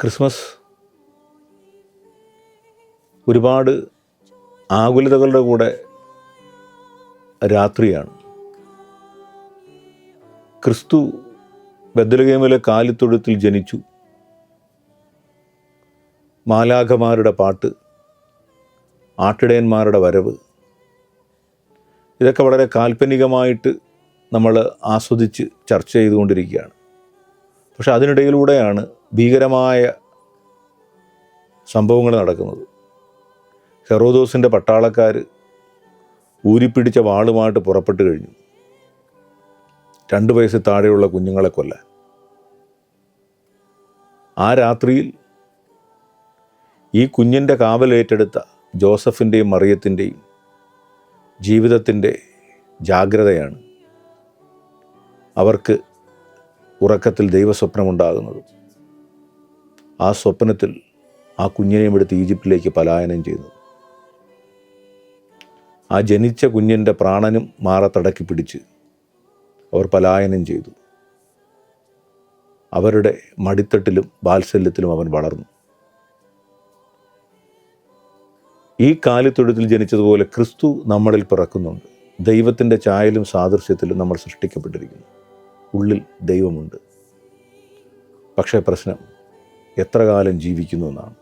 Christmas ഒരുപാട് ആകുലതകളുടെ കൂടെ രാത്രിയാണ്. ക്രിസ്തു ബദലഗേമിലെ കാലിത്തൊഴുത്തിൽ ജനിച്ചു. മാലാഖമാരുടെ പാട്ട് ആട്ടിടയന്മാരുടെ വരവ് ഇതൊക്കെ വളരെ കാൽപ്പനികമായിട്ട് നമ്മൾ ആസ്വദിച്ച് ചർച്ച ചെയ്തുകൊണ്ടിരിക്കുകയാണ്. പക്ഷെ അതിനിടയിലൂടെയാണ് ഭീകരമായ സംഭവങ്ങൾ നടക്കുന്നത്. ഹെറോദോസിന്റെ പട്ടാളക്കാർ ഊരിപ്പിടിച്ച വാളുമായിട്ട് പുറപ്പെട്ടു കഴിഞ്ഞു. രണ്ട് വയസ്സ് താഴെയുള്ള കുഞ്ഞുങ്ങളെ കൊല്ലാൻ. ആ രാത്രിയിൽ ഈ കുഞ്ഞിന്റെ കാവലേറ്റെടുത്ത ജോസഫിന്റെയും മറിയത്തിന്റെയും ജീവിതത്തിന്റെ ജാഗ്രതയാണ്. അവർക്ക് ഉറക്കത്തിൽ ദൈവസ്വപ്നമുണ്ടാകുന്നത്. ആ സ്വപ്നത്തിൽ ആ കുഞ്ഞിനെയും എടുത്ത് ഈജിപ്തിലേക്ക് പലായനം ചെയ്തു ആ ജനിച്ച കുഞ്ഞിന്റെ പ്രാണനും മാറത്തടക്കി പിടിച്ച് അവർ പലായനം ചെയ്തു. അവരുടെ മടിത്തട്ടിലും വാത്സല്യത്തിലും അവൻ വളർന്നു. ഈ കാലിത്തൊഴുത്തിൽ ജനിച്ചതുപോലെ ക്രിസ്തു നമ്മളിൽ പിറക്കുന്നുണ്ട്. ദൈവത്തിന്റെ ചായലും സാദൃശ്യത്തിലും നമ്മൾ സൃഷ്ടിക്കപ്പെട്ടിരിക്കുന്നു. ഉള്ളിൽ ദൈവമുണ്ട്. പക്ഷേ പ്രശ്നം എത്ര കാലം ജീവിക്കുന്നു എന്നാണ്.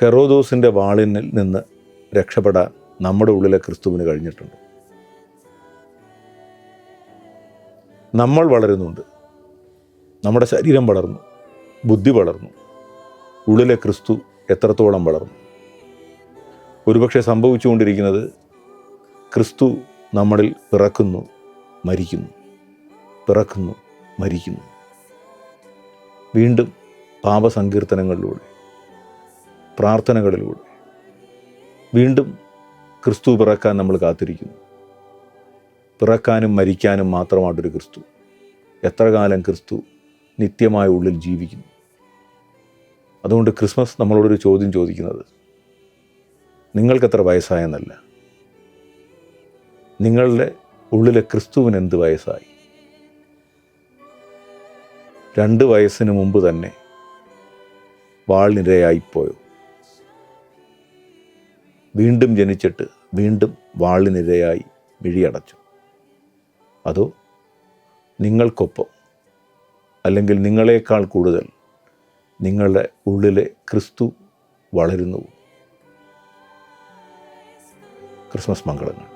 ഹെറോദോസിന്റെ വാളിനിൽ നിന്ന് രക്ഷപ്പെടാൻ നമ്മുടെ ഉള്ളിലെ ക്രിസ്തുവിന് കഴിഞ്ഞിട്ടുണ്ട്. നമ്മൾ വളരുന്നുണ്ട്. നമ്മുടെ ശരീരം വളർന്നു. ബുദ്ധി വളർന്നു. ഉള്ളിലെ ക്രിസ്തു എത്രത്തോളം വളർന്നു. ഒരുപക്ഷെ സംഭവിച്ചുകൊണ്ടിരിക്കുന്നത് ക്രിസ്തു നമ്മളിൽ പിറക്കുന്നു മരിക്കുന്നു. പിറക്കുന്നു മരിക്കുന്നു. വീണ്ടും പാപസങ്കീർത്തനങ്ങളിലൂടെ പ്രാർത്ഥനകളിലൂടെ വീണ്ടും ക്രിസ്തു പിറക്കാൻ നമ്മൾ കാത്തിരിക്കുന്നു. പിറക്കാനും മരിക്കാനും മാത്രമായിട്ടൊരു ക്രിസ്തു. എത്ര കാലം ക്രിസ്തു നിത്യമായ ഉള്ളിൽ ജീവിക്കുന്നു? അതുകൊണ്ട് ക്രിസ്മസ് നമ്മളോടൊരു ചോദ്യം ചോദിക്കുന്നത് നിങ്ങൾക്കെത്ര വയസ്സായെന്നല്ല. നിങ്ങളുടെ ഉള്ളിലെ ക്രിസ്തുവിന് എന്ത് വയസ്സായി? രണ്ട് വയസ്സിന് മുമ്പ് തന്നെ വാളിനിരയായിപ്പോയോ വീണ്ടും ജനിച്ചിട്ട് വീണ്ടും വാളിനിരയായി മിഴിയടച്ചു. അതോ നിങ്ങൾക്കൊപ്പം അല്ലെങ്കിൽ നിങ്ങളെക്കാൾ കൂടുതൽ നിങ്ങളുടെ ഉള്ളിലെ ക്രിസ്തു വളരുന്നു ക്രിസ്മസ് മംഗളങ്ങൾ.